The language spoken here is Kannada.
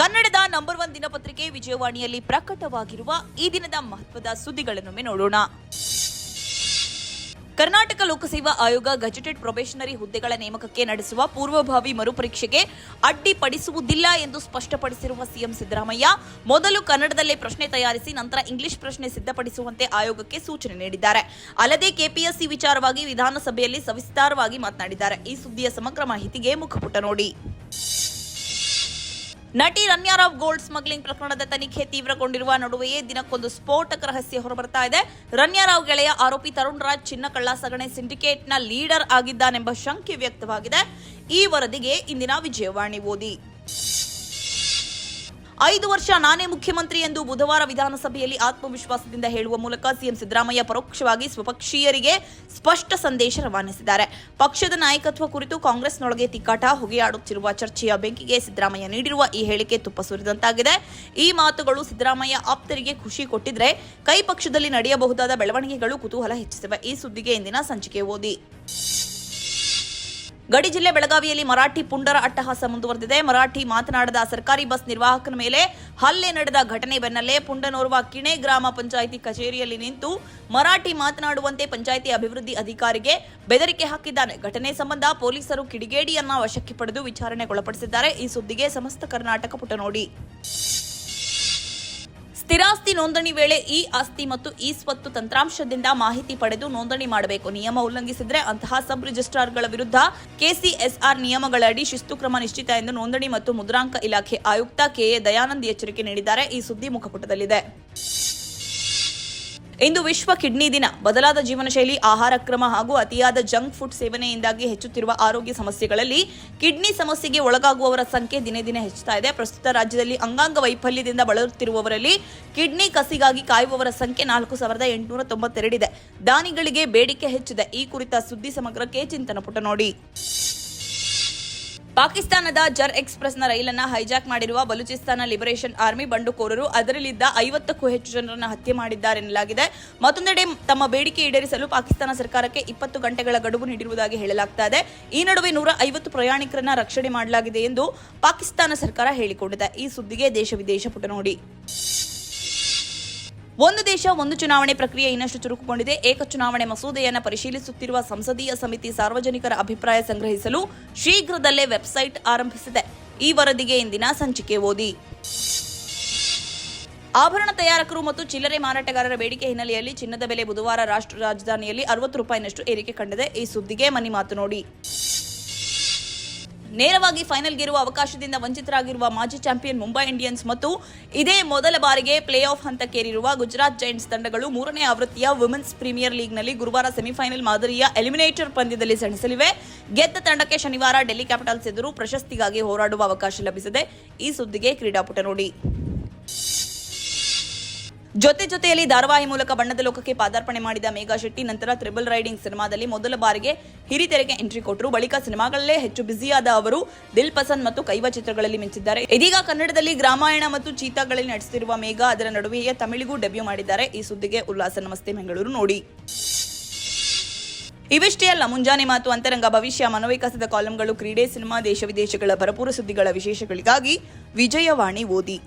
ಕನ್ನಡದ ನಂಬರ್ ಒನ್ ದಿನಪತ್ರಿಕೆ ವಿಜಯವಾಣಿಯಲ್ಲಿ ಪ್ರಕಟವಾಗಿರುವ ಈ ದಿನದ ಮಹತ್ವದ ಸುದ್ದಿಗಳನ್ನೊಮ್ಮೆ ನೋಡೋಣ. ಕರ್ನಾಟಕ ಲೋಕಸೇವಾ ಆಯೋಗ ಗಜೆಟೆಡ್ ಪ್ರೊಬೇಷನರಿ ಹುದ್ದೆಗಳ ನೇಮಕಕ್ಕೆ ನಡೆಸುವ ಪೂರ್ವಭಾವಿ ಮರುಪರೀಕ್ಷೆಗೆ ಅಡ್ಡಿಪಡಿಸುವುದಿಲ್ಲ ಎಂದು ಸ್ಪಷ್ಟಪಡಿಸಿರುವ ಸಿಎಂ ಸಿದ್ದರಾಮಯ್ಯ, ಮೊದಲು ಕನ್ನಡದಲ್ಲೇ ಪ್ರಶ್ನೆ ತಯಾರಿಸಿ ನಂತರ ಇಂಗ್ಲಿಷ್ ಪ್ರಶ್ನೆ ಸಿದ್ಧಪಡಿಸುವಂತೆ ಆಯೋಗಕ್ಕೆ ಸೂಚನೆ ನೀಡಿದ್ದಾರೆ. ಅಲ್ಲದೆ ಕೆಪಿಎಸ್ಸಿ ವಿಚಾರವಾಗಿ ವಿಧಾನಸಭೆಯಲ್ಲಿ ಸವಿಸ್ತಾರವಾಗಿ ಮಾತನಾಡಿದ್ದಾರೆ. ಈ ಸುದ್ದಿಯ ಸಮಗ್ರ ಮಾಹಿತಿಗೆ ಮುಖಪುಟ ನೋಡಿ. ನಟಿ ರನ್ಯಾರಾವ್ ಗೋಲ್ಡ್ ಸ್ಮಗ್ಲಿಂಗ್ ಪ್ರಕರಣದ ತನಿಖೆ ತೀವ್ರಗೊಂಡಿರುವ ನಡುವೆಯೇ ದಿನಕ್ಕೊಂದು ಸ್ಫೋಟಕ ರಹಸ್ಯ ಹೊರಬರ್ತಾ ಇದೆ. ರನ್ಯಾರಾವ್ ಗೆಳೆಯ ಆರೋಪಿ ತರುಣ್ ರಾಜ್ ಚಿನ್ನ ಕಳ್ಳ ಸಗಣೆ ಸಿಂಡಿಕೇಟ್ನ ಲೀಡರ್ ಆಗಿದ್ದಾನೆಂಬ ಶಂಕೆ ವ್ಯಕ್ತವಾಗಿದೆ. ಈ ವರದಿಗೆ ಇಂದಿನ ವಿಜಯವಾಣಿ ಓದಿ. ಐದು ವರ್ಷ ನಾನೇ ಮುಖ್ಯಮಂತ್ರಿ ಎಂದು ಬುಧವಾರ ವಿಧಾನಸಭೆಯಲ್ಲಿ ಆತ್ಮವಿಶ್ವಾಸದಿಂದ ಹೇಳುವ ಮೂಲಕ ಸಿಎಂ ಸಿದ್ದರಾಮಯ್ಯ ಪರೋಕ್ಷವಾಗಿ ಸ್ವಪಕ್ಷೀಯರಿಗೆ ಸ್ಪಷ್ಟ ಸಂದೇಶ ರವಾನಿಸಿದ್ದಾರೆ. ಪಕ್ಷದ ನಾಯಕತ್ವ ಕುರಿತು ಕಾಂಗ್ರೆಸ್ನೊಳಗೆ ತಿಕ್ಕಾಟ, ಹೊಗೆಯಾಡುತ್ತಿರುವ ಚರ್ಚೆಯ ಬೆಂಕಿಗೆ ಸಿದ್ದರಾಮಯ್ಯ ನೀಡಿರುವ ಈ ಹೇಳಿಕೆ ತುಪ್ಪ ಸುರಿದಂತಾಗಿದೆ. ಈ ಮಾತುಗಳು ಸಿದ್ದರಾಮಯ್ಯ ಆಪ್ತರಿಗೆ ಖುಷಿ ಕೊಟ್ಟಿದ್ರೆ ಕೈ ಪಕ್ಷದಲ್ಲಿ ನಡೆಯಬಹುದಾದ ಬೆಳವಣಿಗೆಗಳು ಕುತೂಹಲ ಹೆಚ್ಚಿಸಿವೆ. ಈ ಸುದ್ದಿಗೆ ಇಂದಿನ ಸಂಚಿಕೆ ಓದಿ. ಗಡಿ ಜಿಲ್ಲೆ ಬೆಳಗಾವಿಯಲ್ಲಿ ಮರಾಠಿ ಪುಂಡರ ಅಟ್ಟಹಾಸ ಮುಂದುವರೆದಿದೆ. ಮರಾಠಿ ಮಾತನಾಡದ ಸರ್ಕಾರಿ ಬಸ್ ನಿರ್ವಾಹಕನ ಮೇಲೆ ಹಲ್ಲೆ ನಡೆದ ಘಟನೆ ಬೆನ್ನಲ್ಲೇ ಪುಂಡನೋರ್ವ ಕಿಣೆ ಗ್ರಾಮ ಪಂಚಾಯಿತಿ ಕಚೇರಿಯಲ್ಲಿ ನಿಂತು ಮರಾಠಿ ಮಾತನಾಡುವಂತೆ ಪಂಚಾಯಿತಿ ಅಭಿವೃದ್ಧಿ ಅಧಿಕಾರಿಗೆ ಬೆದರಿಕೆ ಹಾಕಿದ್ದಾನೆ. ಘಟನೆ ಸಂಬಂಧ ಪೊಲೀಸರು ಕಿಡಿಗೇಡಿಯನ್ನ ವಶಕ್ಕೆ ಪಡೆದು ವಿಚಾರಣೆಗೊಳಪಡಿಸಿದ್ದಾರೆ. ಈ ಸುದ್ದಿಗೆ ಸಮಸ್ತ ಕರ್ನಾಟಕ ಪುಟ ನೋಡಿ. ಸ್ಥಿರಾಸ್ತಿ ನೋಂದಣಿ ವೇಳೆ ಈ ಆಸ್ತಿ ಮತ್ತು ಈ ಸ್ವತ್ತು ತಂತ್ರಾಂಶದಿಂದ ಮಾಹಿತಿ ಪಡೆದು ನೋಂದಣಿ ಮಾಡಬೇಕು. ನಿಯಮ ಉಲ್ಲಂಘಿಸಿದ್ರೆ ಅಂತಹ ಸಬ್ ರಿಜಿಸ್ಟ್ರಾರ್ಗಳ ವಿರುದ್ಧ ಕೆಸಿಎಸ್ಆರ್ ನಿಯಮಗಳಡಿ ಶಿಸ್ತು ಕ್ರಮ ನಿಶ್ಚಿತ ಎಂದು ನೋಂದಣಿ ಮತ್ತು ಮುದ್ರಾಂಕ ಇಲಾಖೆ ಆಯುಕ್ತ ಕೆಎ ದಯಾನಂದ್ ಎಚ್ಚರಿಕೆ ನೀಡಿದ್ದಾರೆ. ಈ ಸುದ್ದಿ ಮುಖಪುಟದಲ್ಲಿದೆ. ಇಂದು ವಿಶ್ವ ಕಿಡ್ನಿ ದಿನ. ಬದಲಾದ ಜೀವನ ಶೈಲಿ ಆಹಾರ ಕ್ರಮ ಹಾಗೂ ಅತಿಯಾದ ಜಂಕ್ ಫುಡ್ ಸೇವನೆಯಿಂದಾಗಿ ಹೆಚ್ಚುತ್ತಿರುವ ಆರೋಗ್ಯ ಸಮಸ್ಯೆಗಳಲ್ಲಿ ಕಿಡ್ನಿ ಸಮಸ್ಯೆಗೆ ಒಳಗಾಗುವವರ ಸಂಖ್ಯೆ ದಿನೇ ದಿನೇ ಹೆಚ್ಚುತ್ತಾ ಇದೆ. ಪ್ರಸ್ತುತ ರಾಜ್ಯದಲ್ಲಿ ಅಂಗಾಂಗ ವೈಫಲ್ಯದಿಂದ ಬಳಲುತ್ತಿರುವವರಲ್ಲಿ ಕಿಡ್ನಿ ಕಸಿಗಾಗಿ ಕಾಯುವವರ ಸಂಖ್ಯೆ ನಾಲ್ಕು ಸಾವಿರದ ಎಂಟುನೂರ ತೊಂಬತ್ತೆರಡಿದೆ. ದಾನಿಗಳಿಗೆ ಬೇಡಿಕೆ ಹೆಚ್ಚಿದೆ. ಈ ಕುರಿತ ಸುದ್ದಿ ಸಮಗ್ರಕ್ಕೆ ಚಿಂತನ ಪುಟ ನೋಡಿ. ಪಾಕಿಸ್ತಾನದ ಜರ್ ಎಕ್ಸ್ಪ್ರೆಸ್ನ ರೈಲನ್ನ ಹೈಜಾಕ್ ಮಾಡಿರುವ ಬಲೂಚಿಸ್ತಾನ ಲಿಬರೇಷನ್ ಆರ್ಮಿ ಬಂಡುಕೋರರು ಅದರಲ್ಲಿದ್ದ ಐವತ್ತಕ್ಕೂ ಹೆಚ್ಚು ಜನರನ್ನು ಹತ್ಯೆ ಮಾಡಿದ್ದಾರೆನ್ನಲಾಗಿದೆ ಮತ್ತೊಂದೆಡೆ ತಮ್ಮ ಬೇಡಿಕೆ ಈಡೇರಿಸಲು ಪಾಕಿಸ್ತಾನ ಸರ್ಕಾರಕ್ಕೆ ಇಪ್ಪತ್ತು ಗಂಟೆಗಳ ಗಡುವು ನೀಡಿರುವುದಾಗಿ ಹೇಳಲಾಗ್ತಾ ಇದೆ. ಈ ನಡುವೆ ನೂರ ಐವತ್ತು ಪ್ರಯಾಣಿಕರನ್ನ ರಕ್ಷಣೆ ಮಾಡಲಾಗಿದೆ ಎಂದು ಪಾಕಿಸ್ತಾನ ಸರ್ಕಾರ ಹೇಳಿಕೊಂಡಿದೆ. ಈ ಸುದ್ದಿಗೆ ದೇಶ ವಿದೇಶ ಪುಟ ನೋಡಿ. ಒಂದು ದೇಶ, ಒಂದು ಚುನಾವಣೆ ಪ್ರಕ್ರಿಯೆ ಇನ್ನಷ್ಟು ಚುರುಕುಗೊಂಡಿದೆ. ಏಕ ಚುನಾವಣೆ ಮಸೂದೆಯನ್ನು ಪರಿಶೀಲಿಸುತ್ತಿರುವ ಸಂಸದೀಯ ಸಮಿತಿ ಸಾರ್ವಜನಿಕರ ಅಭಿಪ್ರಾಯ ಸಂಗ್ರಹಿಸಲು ಶೀಘ್ರದಲ್ಲೇ ವೆಬ್ಸೈಟ್ ಆರಂಭಿಸಿದೆ. ಈ ವರದಿಗೆ ಇಂದಿನ ಸಂಚಿಕೆ ಓದಿ. ಆಭರಣ ತಯಾರಕರು ಮತ್ತು ಚಿಲ್ಲರೆ ಮಾರಾಟಗಾರರ ಬೇಡಿಕೆ ಹಿನ್ನೆಲೆಯಲ್ಲಿ ಚಿನ್ನದ ಬೆಲೆ ಬುಧವಾರ ರಾಷ್ಟ್ರ ರಾಜಧಾನಿಯಲ್ಲಿ ಅರವತ್ತು ರೂಪಾಯಿನಷ್ಟು ಏರಿಕೆ ಕಂಡಿದೆ. ಈ ಸುದ್ದಿಗೆ ಮನಿ ಮಾತು ನೋಡಿ. ನೇರವಾಗಿ ಫೈನಲ್ಗಿರುವ ಅವಕಾಶದಿಂದ ವಂಚಿತರಾಗಿರುವ ಮಾಜಿ ಚಾಂಪಿಯನ್ ಮುಂಬೈ ಇಂಡಿಯನ್ಸ್ ಮತ್ತು ಇದೇ ಮೊದಲ ಬಾರಿಗೆ ಪ್ಲೇ ಆಫ್ ಹಂತಕ್ಕೇರಿರುವ ಗುಜರಾತ್ ಜೈಂಟ್ಸ್ ತಂಡಗಳು ಮೂರನೇ ಆವೃತ್ತಿಯ ವುಮೆನ್ಸ್ ಪ್ರೀಮಿಯರ್ ಲೀಗ್ನಲ್ಲಿ ಗುರುವಾರ ಸೆಮಿಫೈನಲ್ ಮಾದರಿಯ ಎಲಿಮಿನೇಟರ್ ಪಂದ್ಯದಲ್ಲಿ ಸೆಣಸಲಿವೆ. ಗೆದ್ದ ತಂಡಕ್ಕೆ ಶನಿವಾರ ಡೆಲ್ಲಿ ಕ್ಯಾಪಿಟಲ್ಸ್ ಎದುರು ಪ್ರಶಸ್ತಿಗಾಗಿ ಹೋರಾಡುವ ಅವಕಾಶ ಲಭಿಸಿದೆ ಈ ಸುದ್ದಿಗೆ ಕ್ರೀಡಾಪುಟ ನೋಡಿ. ಜೊತೆ ಜೊತೆಯಲ್ಲಿ ಧಾರಾವಾಹಿ ಮೂಲಕ ಬಣ್ಣದ ಲೋಕಕ್ಕೆ ಪಾದಾರ್ಪಣೆ ಮಾಡಿದ ಮೇಘಾ ಶೆಟ್ಟಿ, ನಂತರ ತ್ರಿಬಲ್ ರೈಡಿಂಗ್ ಸಿನಿಮಾದಲ್ಲಿ ಮೊದಲ ಬಾರಿಗೆ ಹಿರಿತೆರೆಗೆ ಎಂಟ್ರಿ ಕೊಟ್ಟರು. ಬಳಿಕ ಸಿನಿಮಾಗಳಲ್ಲೇ ಹೆಚ್ಚು ಬ್ಯುಸಿಯಾದ ಅವರು ದಿಲ್ ಪಸಂದ್ ಮತ್ತು ಕೈವ ಚಿತ್ರಗಳಲ್ಲಿ ಮಿಂಚಿದ್ದಾರೆ. ಇದೀಗ ಕನ್ನಡದಲ್ಲಿ ಗ್ರಾಮಾಯಣ ಮತ್ತು ಚೀತಾಗಳಲ್ಲಿ ನಟಿಸುತ್ತಿರುವ ಮೇಘಾ, ಅದರ ನಡುವೆಯೇ ತಮಿಳಿಗೂ ಡೆಬ್ಯೂ ಮಾಡಿದ್ದಾರೆ. ಈ ಸುದ್ದಿಗೆ ಉಲ್ಲಾಸ. ನಮಸ್ತೆ, ಬೆಂಗಳೂರು ನೋಡಿ. ಇವಿಷ್ಟೇ ಅಲ್ಲ, ಮುಂಜಾನೆ ಮಾತು, ಅಂತರಂಗ, ಭವಿಷ್ಯ, ಮನೋವಿಕಾಸದ ಕಾಲಂಗಳು, ಕ್ರೀಡೆ, ಸಿನಿಮಾ, ದೇಶ ವಿದೇಶಗಳ ಭರಪೂರ ಸುದ್ದಿಗಳ ವಿಶೇಷಗಳಿಗಾಗಿ ವಿಜಯವಾಣಿ ಓದಿ.